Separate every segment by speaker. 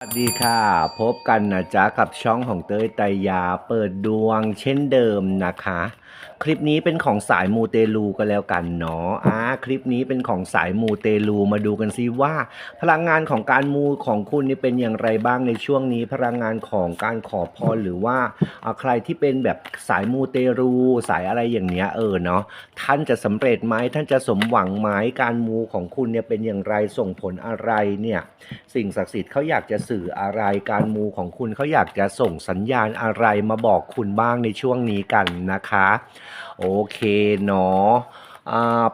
Speaker 1: สวัสดีค่ะ พบกันนะจ๊ะกับช่องของเต้ยไตยาเปิดดวงเช่นเดิมนะคะ คลิปนี้เป็นของสายมูเตลูก็แล้วกันเนาะอ่าคลิปนี้เป็นของสายมูเตลูมาดูกันซิว่า พลังงานของการมูของคุณนี่เป็นอย่างไรบ้างในช่วงนี้ พลังงานของการขอพรหรือว่าอ่าใครที่เป็นแบบสายมูเตลูสายอะไรอย่างเนี้ยเออเนาะท่านจะสำเร็จไหมท่านจะสมหวังไหมการมูของคุณเนี่ยเป็นอย่างไรส่งผลอะไรเนี่ยสิ่งศักดิ์สิทธิ์เขาอยากจะสื่ออะไรการมูของคุณเขาอยากจะส่งสัญญาณอะไรมาบอกคุณบ้างในช่วงนี้กันนะคะ โอเคเนาะ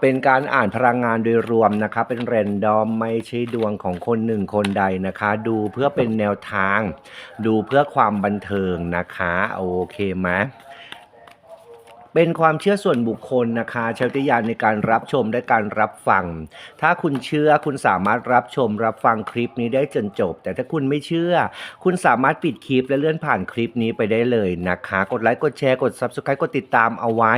Speaker 1: เป็นการอ่านพลังงานโดยรวมนะคะเป็นเรนดอมไม่ใช่ดวงของคนหนึ่งคนใดนะคะ ดูเพื่อเป็นแนวทาง ดูเพื่อความบันเทิงนะคะ โอเคไหม เป็นความเชื่อส่วนบุคคลนะคะใช้วิจารณญาณในการรับชมและการรับฟัง ถ้าคุณเชื่อคุณสามารถรับชมรับฟังคลิปนี้ได้จนจบ แต่ถ้าคุณไม่เชื่อ คุณสามารถปิดคลิปและเลื่อนผ่านคลิปนี้ไปได้เลยนะคะ กดไลค์กดแชร์กด subscribe กดติดตามเอาไว้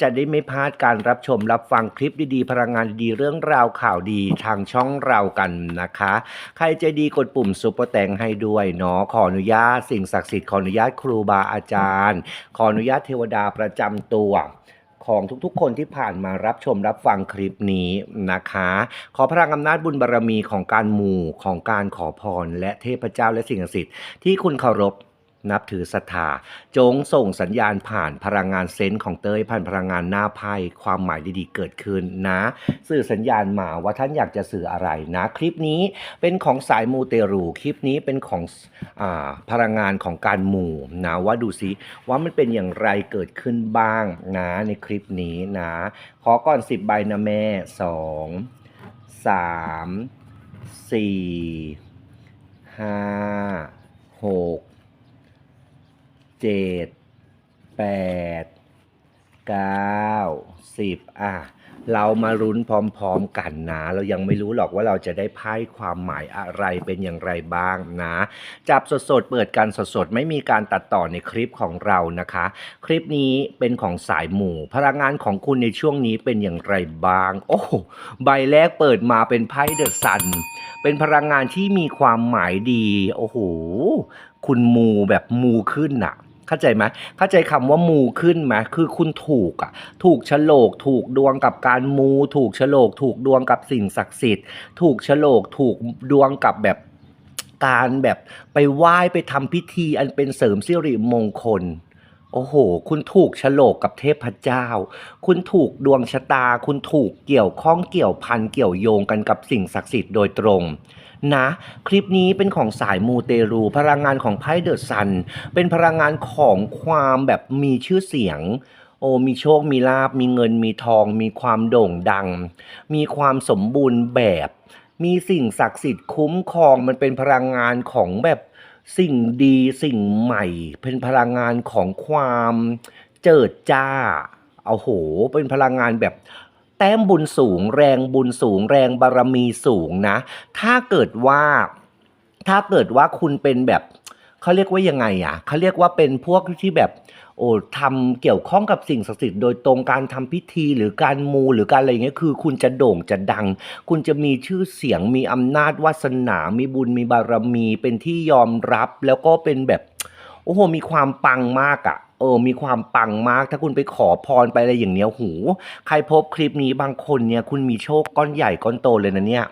Speaker 1: จะได้ไม่พลาดการรับชมรับฟังคลิปดีๆ พลังงานดีเรื่องราวข่าวดีทางช่องเรากันนะคะ ใครใจดีกดปุ่มซุปเปอร์แตงให้ด้วยเนาะขออนุญาตสิ่งศักดิ์สิทธิ์ขออนุญาตครูบาอาจารย์ ขออนุญาตเทวดาประจำตัวของทุกๆ คนที่ผ่านมารับชมรับฟังคลิปนี้นะคะ ขอพลังอำนาจบุญบารรมีของการหมู่ของการขอพร และเทพเจ้าและสิ่งศักดิ์สิทธิ์ที่คุณเคารพ นับถือศรัทธาจงส่งสัญญาณผ่านพลังงานเซนส์ของเต้ยผ่านพลังงานหน้าไพ่ความหมายดีๆเกิดขึ้นนะ สื่อสัญญาณมาว่าท่านอยากจะสื่ออะไรนะ คลิปนี้เป็นของสายมูเตรูคลิปนี้เป็นของอาพลังงานของการหมู่นะว่าดูซิว่ามันเป็นอย่างไรเกิดขึ้นบ้างนะในคลิปนี้นะ ขอก่อน 10 ใบนะแม่สองสามสี่ห้า เจ็ดแปดเก้าสิบอะเรามารุ้นพร้อมๆกันนะ เรายังไม่รู้หรอกว่าเราจะได้ไพ่ความหมายอะไรเป็นอย่างไรบ้างนะ จับสดๆ เปิดกันสดๆ ไม่มีการตัดต่อในคลิปของเรานะคะ คลิปนี้เป็นของสายหมู่ พลังงานของคุณในช่วงนี้เป็นอย่างไรบ้าง โอ้ใบแรกเปิดมาเป็นไพ่เดอะซัน เป็นพลังงานที่มีความหมายดี โอ้โห คุณมูแบบมูขึ้นน่ะ เข้าใจไหมเข้าใจคำว่ามูขึ้นไหมคือคุณถูกอะ ถูกฉลก ถูกดวงกับการมู ถูกฉลก ถูกดวงกับสิ่งศักดิ์สิทธิ์ ถูกฉลก ถูกดวงกับแบบการแบบไปไหว้ไปทำพิธีอันเป็นเสริมสิริมงคลโอ้โห คุณถูกฉลกกับเทพเจ้า คุณถูกดวงชะตา คุณถูกเกี่ยวข้องเกี่ยวพันเกี่ยวโยงกันกับสิ่งศักดิ์สิทธิ์โดยตรง นะ คลิปนี้เป็นของสายมูเตรู พลังงานของไพ่เดอะซัน เป็นพลังงานของความแบบมีชื่อเสียง โอ้มีโชค มีลาบ มีเงิน มีทอง มีความโด่งดัง มีความสมบูรณ์แบบ มีสิ่งศักดิ์สิทธิ์คุ้มครอง มันเป็นพลังงานของแบบสิ่งดีสิ่งใหม่ เป็นพลังงานของความเจิดจ้าเอาโห เป็นพลังงานแบบ ต้มบุญสูง แรงบุญสูง แรงบารมีสูงนะ ถ้าเกิดว่าถ้าเกิดว่าคุณเป็นแบบเขาเรียกว่ายังไงอะเขาเรียกว่าเป็นพวกที่แบบโอ้ทำเกี่ยวข้องกับสิ่งศักดิ์สิทธิ์โดยตรงการทำพิธีหรือการมูหรือการอะไรอย่างเงี้ยคือ คุณจะโด่งจะดัง คุณจะมีชื่อเสียงมีอำนาจวาสนา มีบุญมีบารมี เป็นที่ยอมรับแล้วก็เป็นแบบโอ้โหมีความปังมากอะ่ะ ออมีความปังมาก ถ้าคุณไปขอพรไปอะไรอย่างเนี้ยหู ใครพบคลิปนี้บางคนเนี่ยคุณมีโชคก้อนใหญ่ก้อนโตเลยนะเนี่ย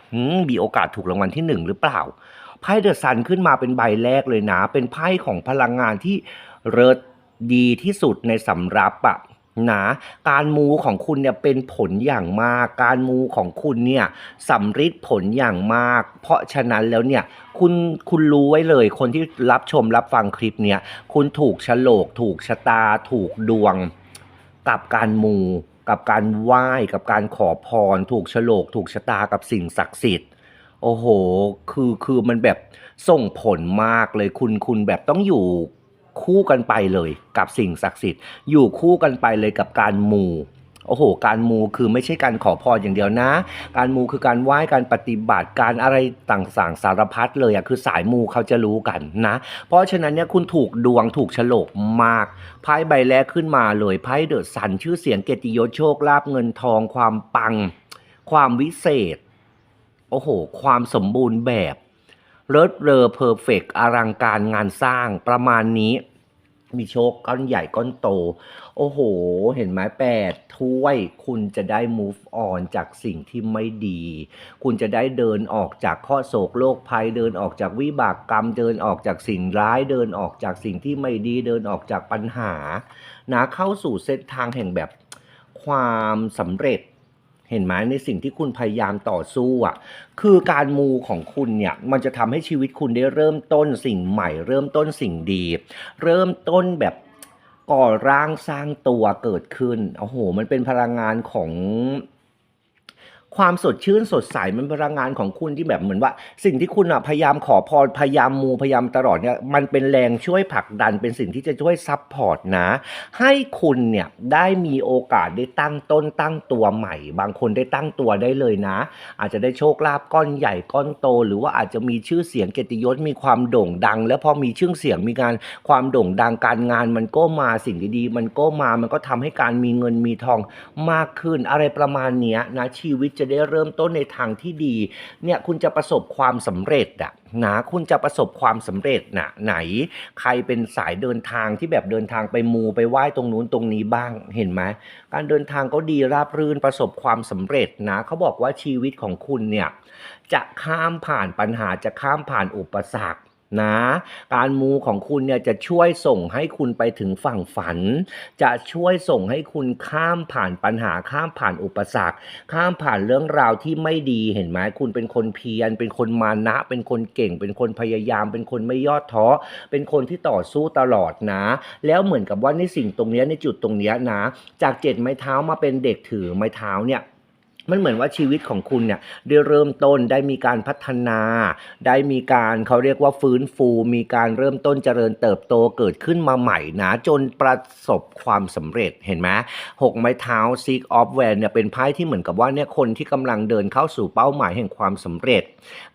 Speaker 1: มีโอกาสถูกรางวัลที่หนึ่งหรือเปล่าไพ่เดอะซันขึ้นมาเป็นใบแรกเลยนะ เป็นไพ่ของพลังงานที่เลิศดีที่สุดในสำรับอะ นะการมูของคุณเนี่ยเป็นผลอย่างมาก การมูของคุณเนี่ยสำฤทธิ์ผลอย่างมาก เพราะฉะนั้นแล้วเนี่ยคุณคุณรู้ไว้เลย คนที่รับชมรับฟังคลิปเนี่ยคุณถูกฉลก ถูกชะตา ถูกดวง กับการมู กับการไหว้กับการขอพร ถูกฉลก ถูกชะตากับสิ่งศักดิ์สิทธิ์โอ้โห คือคือมันแบบส่งผลมากเลยคุณคุณแบบต้องอยู่ คู่กันไปเลยกับสิ่งศักดิ์สิทธิ์ อยู่คู่กันไปเลยกับการมูโอ้โห การมูคือไม่ใช่การขอพรอย่างเดียวนะ การมูคือการไหว้ การปฏิบัติ การอะไรต่างๆสารพัดเลยอะคือสายมูเขาจะรู้กันนะ เพราะฉะนั้นเนี่ยคุณถูกดวงถูกฉลกมาก ไพ่ใบแรกขึ้นมาเลยไพ่เดอะซันชื่อเสียงเกียรติยศโชคลาภเงินทองความปัง ความวิเศษ โอ้โห ความสมบูรณ์แบบ เลิศเลอเพอร์เฟกอลังการงานสร้างประมาณนี้ มีโชคก้อนใหญ่ก้อนโต โอ้โห เห็นไหมแปดถ้วยคุณจะได้ move on จากสิ่งที่ไม่ดี คุณจะได้เดินออกจากข้อโศกโรคภัยเดินออกจากวิบากกรรม เดินออกจากสิ่งร้ายเดินออกจากสิ่งที่ไม่ดีเดินออกจากปัญหานะเข้าสู่เส้นทางแห่งแบบความสำเร็จ เห็นไหมในสิ่งที่คุณพยายามต่อสู้อะ คือการมูของคุณเนี่ย มันจะทำให้ชีวิตคุณได้เริ่มต้นสิ่งใหม่ เริ่มต้นสิ่งดี เริ่มต้นแบบก่อร่างสร้างตัวเกิดขึ้น โอ้โห มันเป็นพลังงานของ ความสดชื่นสดใสมันพลังงานของคุณที่แบบเหมือนว่า สิ่งที่คุณอะพยายามขอพรพยายามมูพยายามตลอดเนี่ยมันเป็นแรงช่วยผลักดันเป็นสิ่งที่จะช่วยซับพอร์ตนะ ให้คุณเนี่ยได้มีโอกาสได้ตั้งต้นตั้งตัวใหม่ บางคนได้ตั้งตัวได้เลยนะ อาจจะได้โชคลาภก้อนใหญ่ก้อนโต หรือว่าอาจจะมีชื่อเสียงเกียรติยศมีความโด่งดัง แล้วพอมีชื่อเสียงมีการความโด่งดังการงานมันก็มาสิ่งดีๆ มันก็มามันก็ทำให้การมีเงินมีทองมากขึ้นอะไรประมาณนี้นะชีวิตจะได้เริ่มต้นในทางที่ดีเนี่ยคุณจะประสบความสำเร็จอะนะคุณจะประสบความสำเร็จนะไหน ใครเป็นสายเดินทางที่แบบเดินทางไปมูไปไหว้ตรงนู้นตรงนี้บ้างเห็นไหมการเดินทางก็ดีราบรื่นประสบความสำเร็จนะเขาบอกว่าชีวิตของคุณเนี่ยจะข้ามผ่านปัญหาจะข้ามผ่านอุปสรรค นะ การมูของคุณเนี่ยจะช่วยส่งให้คุณไปถึงฝั่งฝัน จะช่วยส่งให้คุณข้ามผ่านปัญหาข้ามผ่านอุปสรรค ข้ามผ่านเรื่องราวที่ไม่ดีเห็นไหมคุณเป็นคนเพียร เป็นคนมานะ เป็นคนเก่ง เป็นคนพยายาม เป็นคนไม่ย่อท้อ เป็นคนที่ต่อสู้ตลอดนะ แล้วเหมือนกับว่าในสิ่งตรงนี้ในจุดตรงนี้นะ จากเจ็ดไม้เท้ามาเป็นเด็กถือไม้เท้าเนี่ย มันเหมือนว่าชีวิตของคุณเนี่ยได้เริ่มต้นได้มีการพัฒนา ได้มีการเขาเรียกว่าฟื้นฟู มีการเริ่มต้นเจริญเติบโตเกิดขึ้นมาใหม่นะจนประสบความสำเร็จเห็นไหมหกไม้เท้า Seek of w a n เนี่ยเป็นไพ่ที่เหมือนกับว่าเนี่ยคนที่กำลังเดินเข้าสู่เป้าหมายแห่งความสำเร็จ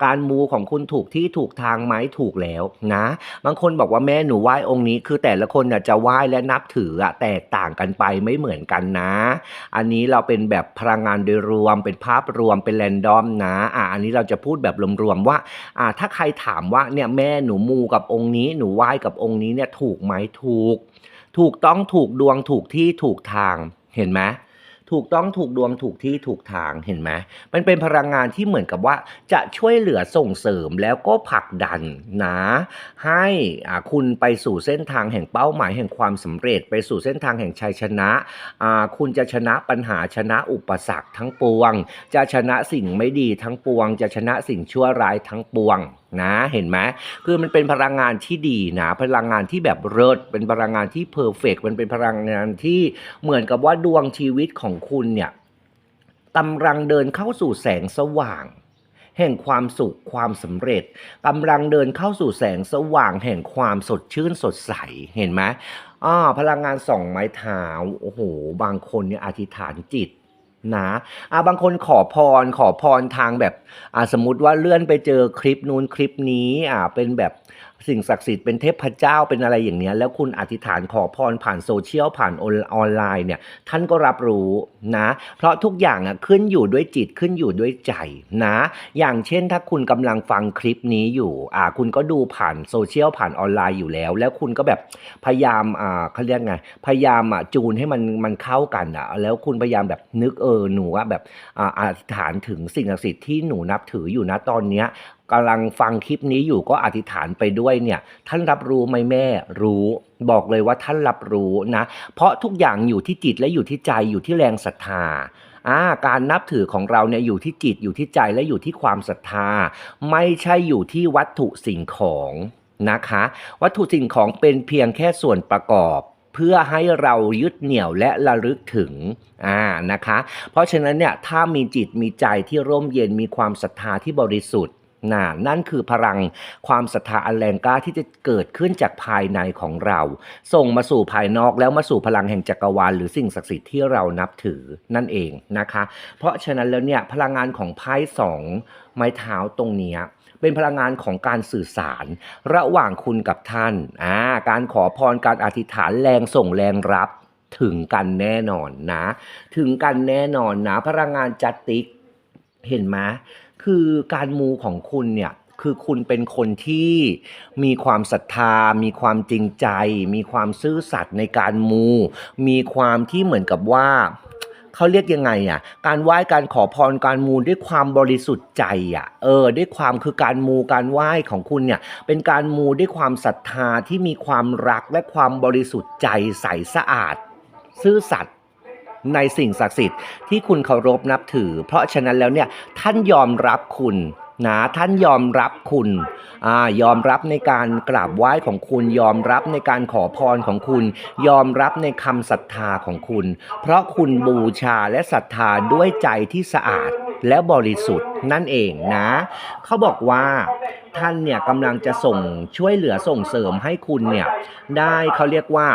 Speaker 1: การมูของคุณถูกที่ถูกทางไหมถูกแล้วนะ บางคนบอกว่าแม่หนูไหว้องค์นี้ คือแต่ละคนน่ะจะไหว้และนับถืออะแตกต่างกันไปไม่เหมือนกันนะ อันนี้เราเป็นแบบพลังงานโดยรวมวมเป็นภาพรวมเป็นแรนดอมนะอ่าอันนี้เราจะพูดแบบรวมๆว่าอ่าถ้าใครถามว่าเนี่ยแม่หนูมูกับองค์นี้หนูไหว้กับองค์นี้เนี่ยถูกไหมถูก ถูกต้องถูกดวงถูกที่ถูกทางเห็นไหม ถูกต้องถูกดวงถูกที่ถูกทางเห็นไหมมันเป็นพลังงานที่เหมือนกับว่าจะช่วยเหลือส่งเสริมแล้วก็ผลักดันนะให้คุณไปสู่เส้นทางแห่งเป้าหมายแห่งความสำเร็จ ไปสู่เส้นทางแห่งชัยชนะคุณจะชนะปัญหาชนะอุปสรรคทั้งปวง จะชนะสิ่งไม่ดีทั้งปวง จะชนะสิ่งชั่วร้ายทั้งปวง นะเห็นไหมคือมันเป็นพลังงานที่ดีนะพลังงานที่แบบเลิศเป็นพลังงานที่เพอร์เฟกมันเป็นพลังงานที่เหมือนกับว่าดวงชีวิตของคุณเนี่ยกำลังเดินเข้าสู่แสงสว่าง แห่งความสุขความสำเร็จกำลังเดินเข้าสู่แสงสว่าง แห่งความสดชื่นสดใสเห็นไหมอ่าพลังงานสองไม้เท้าโอ้โห บางคนเนี่ยอธิษฐานจิต นะอ่าบางคนขอพรขอพรทางแบบอ่าสมมติว่าเลื่อนไปเจอคลิปนู้นคลิปนี้อ่าเป็นแบบ สิ่งศักดิ์สิทธิ์เป็นเทพเจ้าเป็นอะไรอย่างเนี้ยแล้วคุณอธิษฐานขอพรผ่านโซเชียลผ่านออนไลน์เนี่ยท่านก็รับรู้นะ เพราะทุกอย่างอะขึ้นอยู่ด้วยจิตขึ้นอยู่ด้วยใจนะ อย่างเช่นถ้าคุณกำลังฟังคลิปนี้อยู่อ่าคุณก็ดูผ่านโซเชียลผ่านออนไลน์อยู่แล้ว แล้วคุณก็แบบพยายามอ่าเขาเรียกไงพยายามอะจูนให้มันมันเข้ากันอะแล้วคุณพยายามแบบนึกเออหนูว่าแบบอ่าอธิษฐานถึงสิ่งศักดิ์สิทธิ์ที่หนูนับถืออยู่นะตอนเนี้ย กำลังฟังคลิปนี้อยู่ก็อธิษฐานไปด้วยเนี่ย ท่านรับรู้ไหมแม่รู้บอกเลยว่าท่านรับรู้นะ เพราะทุกอย่างอยู่ที่จิตและอยู่ที่ใจอยู่ที่แรงศรัทธาอาการนับถือของเราเนี่ยอยู่ที่จิตอยู่ที่ใจและอยู่ที่ความศรัทธา ไม่ใช่อยู่ที่วัตถุสิ่งของนะคะ วัตถุสิ่งของเป็นเพียงแค่ส่วนประกอบเพื่อให้เรายึดเหนี่ยวและระลึกถึงอ่านะคะ เพราะฉะนั้นเนี่ยถ้ามีจิตมีใจที่ร่มเย็นมีความศรัทธาที่บริสุทธิ์ น่ะนั่นคือพลังความศรัทธาอันแรงกล้าที่จะเกิดขึ้นจากภายในของเรา ส่งมาสู่ภายนอกแล้วมาสู่พลังแห่งจักรวาลหรือสิ่งศักดิ์สิทธิ์ที่เรานับถือนั่นเองนะคะ เพราะฉะนั้นแล้วเนี่ยพลังงานของไพ่สองไม้เท้าตรงนี้เป็นพลังงานของการสื่อสารระหว่างคุณกับท่านอ่าการขอพรการอธิษฐานแรงส่งแรงรับถึงกันแน่นอนนะ ถึงกันแน่นอนนะ พลังงานจัตติกเห็นไหม คือการมูของคุณเนี่ยคือคุณเป็นคนที่มีความศรัทธา มีความจริงใจ มีความซื่อสัตย์ในการมู มีความที่เหมือนกับว่าเขาเรียกยังไงอะ การไหว้การขอพรการมูด้วยความบริสุทธิ์ใจอะ เออ ด้วยความคือการมูการไหว้ของคุณเนี่ย เป็นการมูด้วยความศรัทธาที่มีความรักและความบริสุทธิ์ใจใสสะอาด ซื่อสัตย์ ในสิ่งศักดิ์สิทธิ์ที่คุณเคารพนับถือ เพราะฉะนั้นแล้วเนี่ยท่านยอมรับคุณนะท่านยอมรับคุณอยอมรับในการกราบไหว้ของคุณ ยอมรับในการขอพรของคุณ ยอมรับในคำศรัทธาของคุณ เพราะคุณบูชาและศรัทธาด้วยใจที่สะอาดและบริสุทธิ์นั่นเองนะ เขาบอกว่า ท่านเนี่ยกำลังจะส่งช่วยเหลือส่งเสริมให้คุณเนี่ยได้เขาเรียกว่า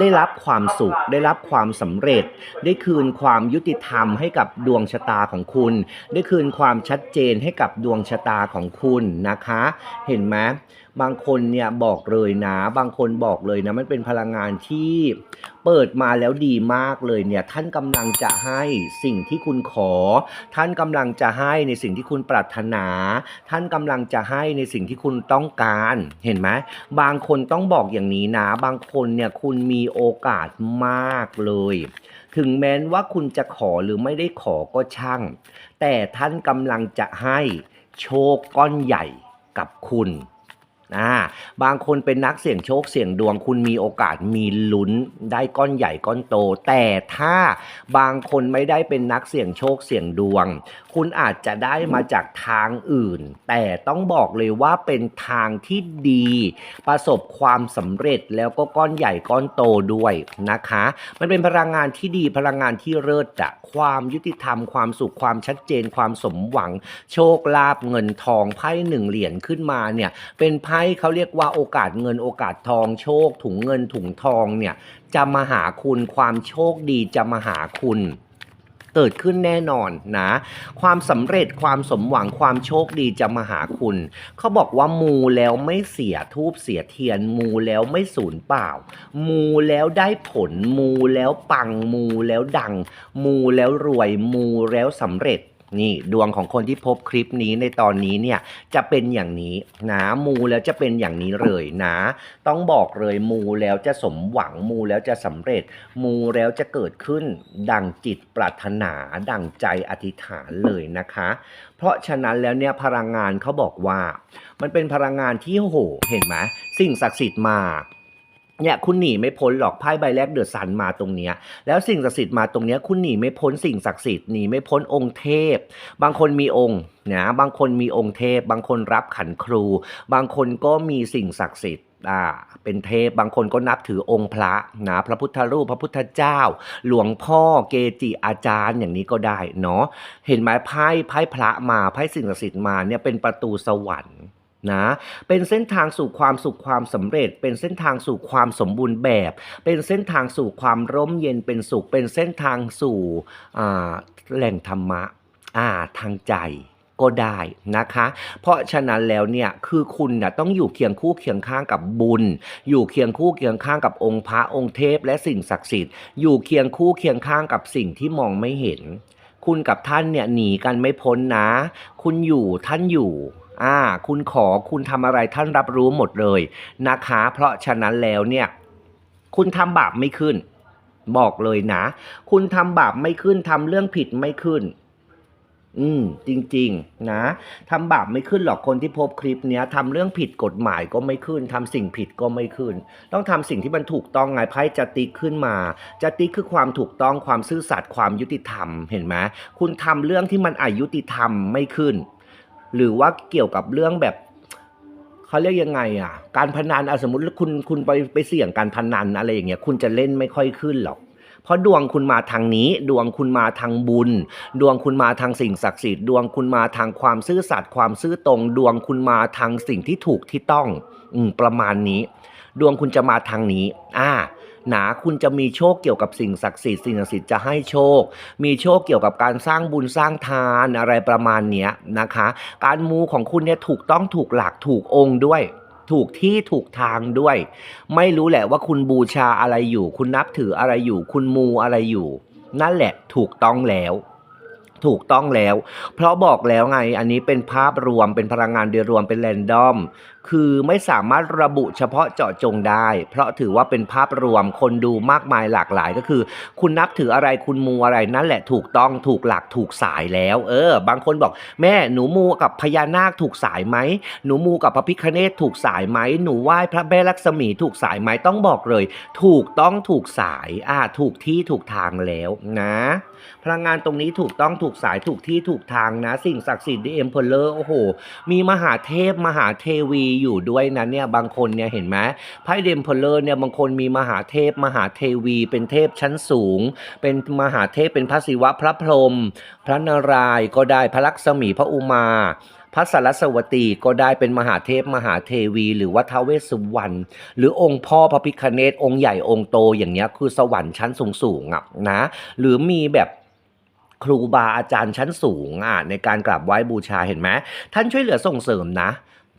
Speaker 1: ได้รับความสุข ได้รับความสำเร็จ ได้คืนความยุติธรรมให้กับดวงชะตาของคุณ ได้คืนความชัดเจนให้กับดวงชะตาของคุณนะคะ เห็นไหม บางคนเนี่ยบอกเลยนะ บางคนบอกเลยนะ มันเป็นพลังงานที่เปิดมาแล้วดีมากเลยเนี่ย ท่านกำลังจะให้สิ่งที่คุณขอ ท่านกำลังจะให้ในสิ่งที่คุณปรารถนา ท่านกำลังจะให้ในสิ่งที่คุณต้องการเห็นไหมบางคนต้องบอกอย่างนี้นะ บางคนเนี่ยคุณมีโอกาสมากเลย ถึงแม้ว่าคุณจะขอหรือไม่ได้ขอก็ช่าง แต่ท่านกำลังจะให้โชคก้อนใหญ่กับคุณ อ่าบางคนเป็นนักเสี่ยงโชคเสี่ยงดวง คุณมีโอกาสมีลุ้นได้ก้อนใหญ่ก้อนโต แต่ถ้าบางคนไม่ได้เป็นนักเสี่ยงโชคเสี่ยงดวง คุณอาจจะได้มาจากทางอื่น แต่ต้องบอกเลยว่าเป็นทางที่ดี ประสบความสำเร็จแล้วก็ก้อนใหญ่ก้อนโตด้วยนะคะ มันเป็นพลังงานที่ดีพลังงานที่เลิศอะความยุติธรรมความสุขความชัดเจนความสมหวัง โชคลาภเงินทองไพ่หนึ่งเหรียญขึ้นมาเนี่ยเป็นไพ่ให้เขาเรียกว่าโอกาสเงินโอกาสทองโชค ถุงเงินถุงทองเนี่ยจะมาหาคุณความโชคดีจะมาหาคุณเกิดขึ้นแน่นอนนะ ความสำเร็จความสมหวังความโชคดีจะมาหาคุณ เขาบอกว่ามูแล้วไม่เสียทูบเสียเทียน มูแล้วไม่สูญเปล่า มูแล้วได้ผล มูแล้วปัง มูแล้วดัง มูแล้วรวย มูแล้วสำเร็จ นี่ดวงของคนที่พบคลิปนี้ในตอนนี้เนี่ยจะเป็นอย่างนี้นะมูแล้วจะเป็นอย่างนี้เลยนะ ต้องบอกเลยมูแล้วจะสมหวังมูแล้วจะสำเร็จ มูแล้วจะเกิดขึ้น ดังจิตปรารถนา ดังใจอธิษฐานเลยนะคะ เพราะฉะนั้นแล้วเนี่ยพลังงานเขาบอกว่า มันเป็นพลังงานที่โอ้โหเห็นไหมสิ่งศักดิ์สิทธิ์มา เนี่ยคุณหนีไม่พ้นหรอกไพ่ใบแรกเดือดสันมาตรงเนี้ยแล้วสิ่งศักดิ์สิทธิ์มาตรงเนี้ยคุณหนีไม่พ้นสิ่งศักดิ์สิทธิ์หนีไม่พ้นองค์เทพ บางคนมีองค์นะบางคนมีองค์เทพ บางคนรับขันครู บางคนก็มีสิ่งศักดิ์สิทธิ์อ่าเป็นเทพบางคนก็นับถือองค์พระนะพระพุทธรูปพระพุทธเจ้า หลวงพ่อเกจิอาจารย์อย่างนี้ก็ได้เนาะเห็นไหมไพ่ไพ่พระมาไพ่สิ่งศักดิ์สิทธิ์มาเนี่ยเป็นประตูสวรรค์ นะเป็นเส้นทางสู่ความสุขความสำเร็จ เป็นเส้นทางสู่ความสมบูรณ์แบบ เป็นเส้นทางสู่ความร่มเย็นเป็นสุข เป็นเส้นทางสู่แหล่งธรรมะาทางใจก็ได้นะคะ เพราะฉะนั้นแล้วเนี่ยคือคุณนะต้องอยู่เคียงคู่เคียงข้างกับบุญ อยู่เคียงคู่เคียงข้างกับองค์พระองค์เทพ และสิ่งศักดิ์สิทธิ์อยู่เคียงคู่เคียงข้างกับสิ่งที่มองไม่เห็น คุณกับท่านเนี่ยหนีกันไม่พ้นนะ คุณอยู่ท่านอยู่ อ่า คุณขอคุณทำอะไรท่านรับรู้หมดเลยนะคะ เพราะฉะนั้นแล้วเนี่ย คุณทำบาปไม่ขึ้น บอกเลยนะ คุณทำบาปไม่ขึ้นทำเรื่องผิดไม่ขึ้น อืม จริง ๆ นะทำบาปไม่ขึ้นหรอกคนที่พบคลิปเนี้ยทำเรื่องผิดกฎหมายก็ไม่ขึ้นทำสิ่งผิดก็ไม่ขึ้น ต้องทำสิ่งที่มันถูกต้องไงไพ่จะติ๊กขึ้นมา จะติ๊กคือความถูกต้องความซื่อสัตย์ความยุติธรรมเห็นไหมคุณทำเรื่องที่มันอายุติธรรมไม่ขึ้น หรือว่าเกี่ยวกับเรื่องแบบเขาเรียกยังไง อะ การพนันเอะสมมติคุณคุณไปไปเสี่ยงการพนันอะไรอย่างเงี้ยคุณจะเล่นไม่ค่อยขึ้นหรอกเพราะดวงคุณมาทางนี้ ดวงคุณมาทางบุญ ดวงคุณมาทางสิ่งศักดิ์สิทธิ์ดวงคุณมาทางความซื่อสัตย์ความซื่อตรง ดวงคุณมาทางสิ่งที่ถูกที่ต้อง อืประมาณนี้ ดวงคุณจะมาทางนี้ อ่า หนา คุณจะมีโชคเกี่ยวกับสิ่งศักดิ์สิทธิ์สิ่งศักดิ์สิทธิ์จะให้โชค มีโชคเกี่ยวกับการสร้างบุญสร้างทานอะไรประมาณเนี้ยนะคะ การมูของคุณเนี่ยถูกต้องถูกหลักถูกองค์ด้วยถูกที่ถูกทางด้วย ไม่รู้แหละว่าคุณบูชาอะไรอยู่ คุณนับถืออะไรอยู่ คุณมูอะไรอยู่ นั่นแหละถูกต้องแล้ว ถูกต้องแล้ว เพราะบอกแล้วไงอันนี้เป็นภาพรวมเป็นพลังงานโดยรวมเป็นแรนดอม คือไม่สามารถระบุเฉพาะเจาะจงได้ เพราะถือว่าเป็นภาพรวมคนดูมากมายหลากหลายก็คือ คุณนับถืออะไรคุณมูอะไรนั่นแหละถูกต้องถูกหลักถูกสายแล้ว เออ บางคนบอกแม่หนูมูกับพญานาคถูกสายไหมหนูมูกับพระพิคเนตถูกสายไหมหนูไหว้พระแม่ลักษมีถูกสายไหมต้องบอกเลย ถูกต้องถูกสายอ่าถูกที่ถูกทางแล้วนะพลังงานตรงนี้ถูกต้องถูกสายถูกที่ถูกทางนะ สิ่งศักดิ์สิทธิ์ดีเอ็มเพลเลอร์โอ้โห มีมหาเทพมหาเทวีอยู่ด้วยนะเนี่ยบางคนเนี่ยเห็นไหมไพ่เดมเพลเลอร์เนี่ยบางคนมีมหาเทพ มหาเทวี เป็นเทพชั้นสูง เป็นมหาเทพเป็นพระศิวะพระพรหมพระนารายก็ได้พระลักษมีพระอุมาพระสารสวตีก็ได้เป็นมหาเทพมหาเทวี หรือว่าทาเวสุวรรณหรือองค์พ่อพระพิคเนตองค์ใหญ่องค์โตอย่างเงี้ยคือสวรรค์ชั้นสูงๆอะนะหรือมีแบบครูบาอาจารย์ชั้นสูงอะในการกราบไหว้บูชาเห็นไหมท่านช่วยเหลือส่งเสริมนะ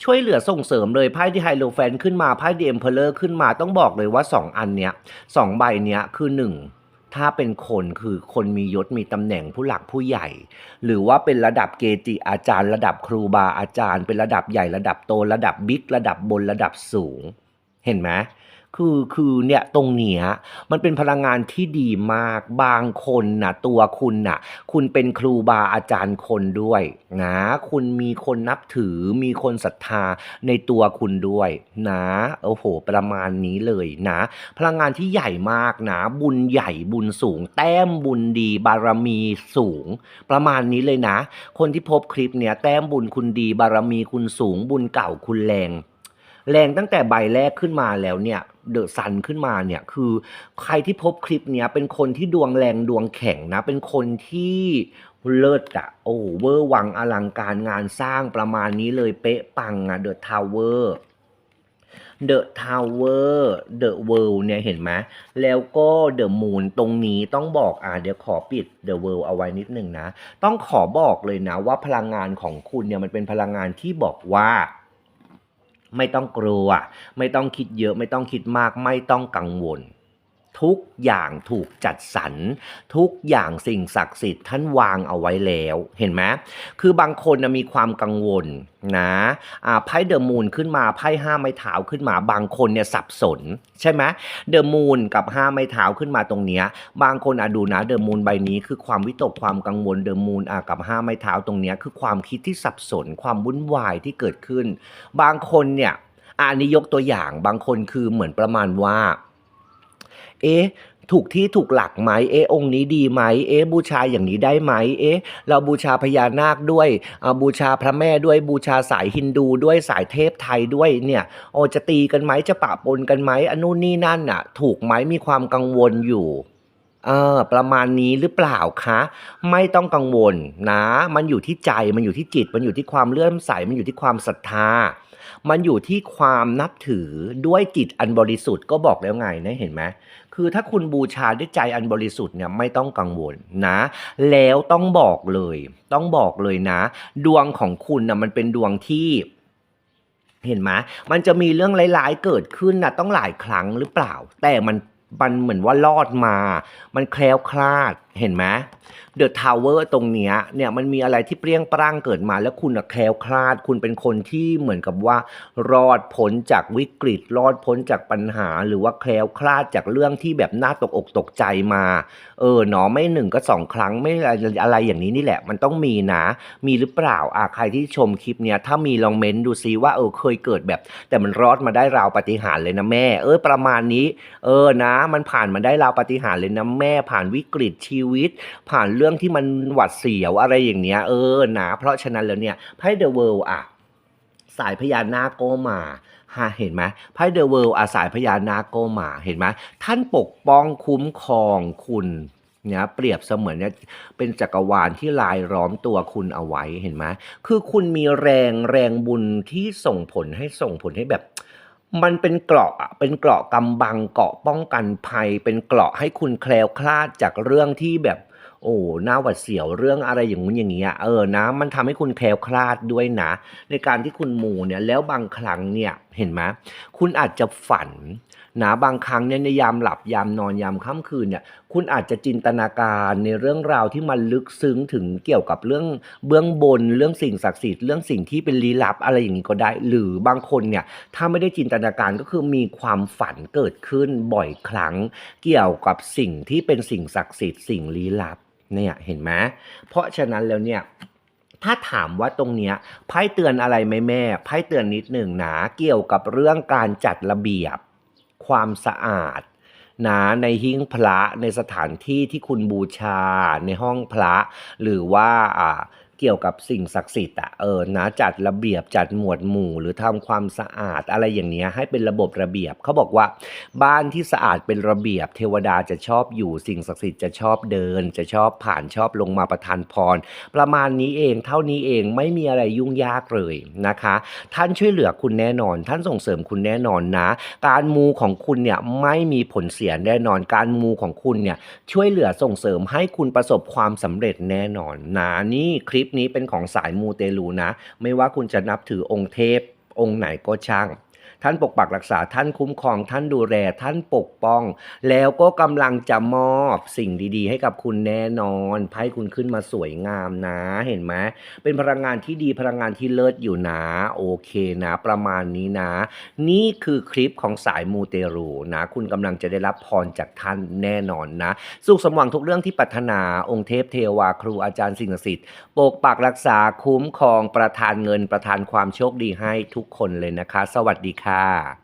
Speaker 1: ช่วยเหลือส่งเสริมเลยไพ่ที่ไฮโลแฟนขึ้นมาไพ่ดีเอ็มเพลเลอร์ขึ้นมาต้องบอกเลยว่า 2 อันเนี้ยสองใบเนี้ยคือ 1ถ้าเป็นคนคือคนมียศมีตำแหน่งผู้หลักผู้ใหญ่ หรือว่าเป็นระดับเกจิอาจารย์ ระดับครูบาอาจารย์ เป็นระดับใหญ่ระดับโต ระดับบิ๊กระดับบนระดับสูง เห็นไหม คือคือเนี่ยตรงเนี้ยมันเป็นพลังงานที่ดีมากบางคนนะตัวคุณน่ะคุณเป็นครูบาอาจารย์คนด้วยนะคุณมีคนนับถือมีคนศรัทธาในตัวคุณด้วยนะโอ้โห ประมาณนี้เลยนะ พลังงานที่ใหญ่มากนะ บุญใหญ่บุญสูง แต้มบุญดี บารมีสูง ประมาณนี้เลยนะ คนที่พบคลิปเนี่ยแต้มบุญคุณดี บารมีคุณสูง บุญเก่าคุณแรง แรงตั้งแต่ใบแรกขึ้นมาแล้วเนี่ยเดอะซันขึ้นมาเนี่ยคือใครที่พบคลิปเนี้ยเป็นคนที่ดวงแรงดวงแข็งนะ เป็นคนที่เลิศอะโอ้เวอร์วังอลังการงานสร้างประมาณนี้เลยเป๊ะปังอะเดอะทาวเวอร์เดอะทาวเวอร์เดอะเวิลด์เนี่ยเห็นไหมแล้วก็เดอะมูนตรงนี้ต้องบอกอะเดี๋ยวขอปิดเดอะเวิลด์เอาไว้นิดนึงนะ ต้องขอบอกเลยนะว่าพลังงานของคุณเนี่ยมันเป็นพลังงานที่บอกว่า ไม่ต้องกลัว ไม่ต้องคิดเยอะ ไม่ต้องคิดมาก ไม่ต้องกังวล ทุกอย่างถูกจัดสรรทุกอย่างสิ่งศักดิ์สิทธิ์ท่านวางเอาไว้แล้วเห็นไหมคือบางคนนะมีความกังวลนะไพ่เดอะมูนขึ้นมาไพ่ห้าไม้เท้าขึ้นมา บางคนเนี่ยสับสน ใช่ไหมเดอะมูนกับห้าไม้เท้าขึ้นมาตรงเนี้ยบางคนอะดูนะเดอะมูนใบนี้คือความวิตกความกังวลเดอะมูนอะกับห้าไม้เท้าตรงเนี้ยคือความคิดที่สับสน ความวุ่นวายที่เกิดขึ้น บางคนเนี่ยอันนี้ยกตัวอย่างบางคนคือเหมือนประมาณว่า เอ๊ะถูกที่ถูกหลักไหมเอ๊ะองค์นี้ดีไหมเอ๊ะบูชาอย่างนี้ได้ไหมเอ๊ะเราบูชาพญานาคด้วยอ่าบูชาพระแม่ด้วยบูชาสายฮินดูด้วยสายเทพไทยด้วยเนี่ยโอจะตีกันไหมจะปะปนกันไหมอันนู่นนี่นั่นน่ะ ถูกไหมมีความกังวลอยู่เออประมาณนี้หรือเปล่าคะ ไม่ต้องกังวลนะ มันอยู่ที่ใจมันอยู่ที่จิต มันอยู่ที่ความเลื่อมใสมันอยู่ที่ความศรัทธา มันอยู่ที่ความนับถือด้วยจิตอันบริสุทธิ์ก็บอกแล้วไงนะเห็นไหม คือถ้าคุณบูชาด้วยใจอันบริสุทธิ์เนี่ยไม่ต้องกังวลนะ แล้วต้องบอกเลย ต้องบอกเลยนะ ดวงของคุณนะมันเป็นดวงที่เห็นไหมมันจะมีเรื่องร้ายๆเกิดขึ้นนะต้องหลายครั้งหรือเปล่า แต่มันมันเหมือนว่ารอดมา มันแคล้วคลาด เห็นไหมเดอะทาวเวอร์ตรงเนี้ยเนี่ยมันมีอะไรที่เปรี้ยงปร้างเกิดมา แล้วคุณน่ะแคล้วคลาด คุณเป็นคนที่เหมือนกับว่า รอดพ้นจากวิกฤต รอดพ้นจากปัญหา หรือว่าแคล้วคลาดจากเรื่องที่แบบน่าตกอกตกใจมา เออเนาะไม่หนึ่งก็สองครั้งไม่อะไรอะไรอย่างนี้นี่แหละ มันต้องมีนะ มีหรือเปล่าอะใครที่ชมคลิปเนี้ยถ้ามีลองเม้นต์ดูซิว่าเออเคยเกิดแบบ แต่มันรอดมาได้ราวปฏิหารเลยนะแม่ เออประมาณนี้ เออนะ มันผ่านมาได้ราวปฏิหารเลยนะแม่ผ่านวิกฤตชีวต ผ่านเรื่องที่มันหวัดเสียวอะไรอย่างเนี้ยเออนะเพราะฉะนั้นแล้วเนี่ยไพ่เดอะเวิลด์อะสายพญานาคก็มาฮะเห็นไหมไพ่เดอะเวิลด์อาสายพญานาคก็มาเห็นไหมท่านปกป้องคุ้มครองคุณเนี่ยเปรียบเสมือนเนี่ยเป็นจักรวาลที่ลายล้อมตัวคุณเอาไว้เห็นไหมคือคุณมีแรงแรงบุญที่ส่งผลให้ส่งผลให้แบบ มันเป็นเกราะอะเป็นเกราะกำบังเกราะป้องกันภัย เป็นเกราะให้คุณแคล้วคลาดจากเรื่องที่แบบ โอ้หน้าหวัดเสียวเรื่องอะไรอย่างงู้นอย่างเงี้ยเออนะ มันทำให้คุณแคล้วคลาดด้วยนะ ในการที่คุณมูเนี่ยแล้วบางครั้งเนี่ยเห็นไหมคุณอาจจะฝัน นะบางครั้งเนี่ยในยามหลับยามนอนยามค่ำคืนเนี่ยคุณอาจจะจินตนาการในเรื่องราวที่มันลึกซึ้งถึงเกี่ยวกับเรื่องเบื้องบนเรื่องสิ่งศักดิ์สิทธิ์เรื่องสิ่งที่เป็นลี้ลับอะไรอย่างนี้ก็ได้ หรือบางคนเนี่ยถ้าไม่ได้จินตนาการก็คือมีความฝันเกิดขึ้นบ่อยครั้ง เกี่ยวกับสิ่งที่เป็นสิ่งศักดิ์สิทธิ์สิ่งลี้ลับเนี่ยเห็นไหมเพราะฉะนั้นแล้วเนี่ยถ้าถามว่าตรงเนี้ยไพ่เตือนอะไรไหมแม่ไพ่เตือนนิดหนึ่งนะเกี่ยวกับเรื่องการจัดระเบียบ ความสะอาดนะในหิ้งพระในสถานที่ที่คุณบูชาในห้องพระ หรือว่าอ่า เกี่ยวกับสิ่งศักดิ์สิทธิ์อะเออนะจัดระเบียบจัดหมวดหมู่ หรือทำความสะอาดอะไรอย่างเนี้ยให้เป็นระบบระเบียบเขาบอกว่า บ้านที่สะอาดเป็นระเบียบ เทวดาจะชอบอยู่สิ่งศักดิ์สิทธิ์จะชอบเดิน จะชอบผ่านชอบลงมาประทานพร ประมาณนี้เองเท่านี้เองไม่มีอะไรยุ่งยากเลยนะคะ ท่านช่วยเหลือคุณแน่นอน ท่านส่งเสริมคุณแน่นอนนะ การมูของคุณเนี่ยไม่มีผลเสียแน่นอน การมูของคุณเนี่ยช่วยเหลือส่งเสริมให้คุณประสบความสำเร็จแน่นอนนะนี่คลิปนี้เป็นของสายมูเตลูนะ ไม่ว่าคุณจะนับถือองค์เทพองค์ไหนก็ช่าง ท่านปกปักรักษาท่านคุ้มครอง ท่านดูแลท่านปกป้อง แล้วก็กำลังจะมอบสิ่งดีๆ ให้กับคุณแน่นอนไพ่คุณขึ้นมาสวยงามนะ เห็นไหมเป็นพลังงานที่ดีพลังงานที่เลิศอยู่นะ โอเคนะ ประมาณนี้นะ นี่คือคลิปของสายมูเตรูนะ คุณกำลังจะได้รับพรจากท่านแน่นอนนะ สุขสมหวังทุกเรื่องที่ปรารถนาองค์เทพเทวาครูอาจารย์สิ่งศักดิ์สิทธิ์ปกปักรักษาคุ้มครองประทานเงินประทานความโชคดีให้ทุกคนเลยนะคะ สวัสดีค่ะค่ะ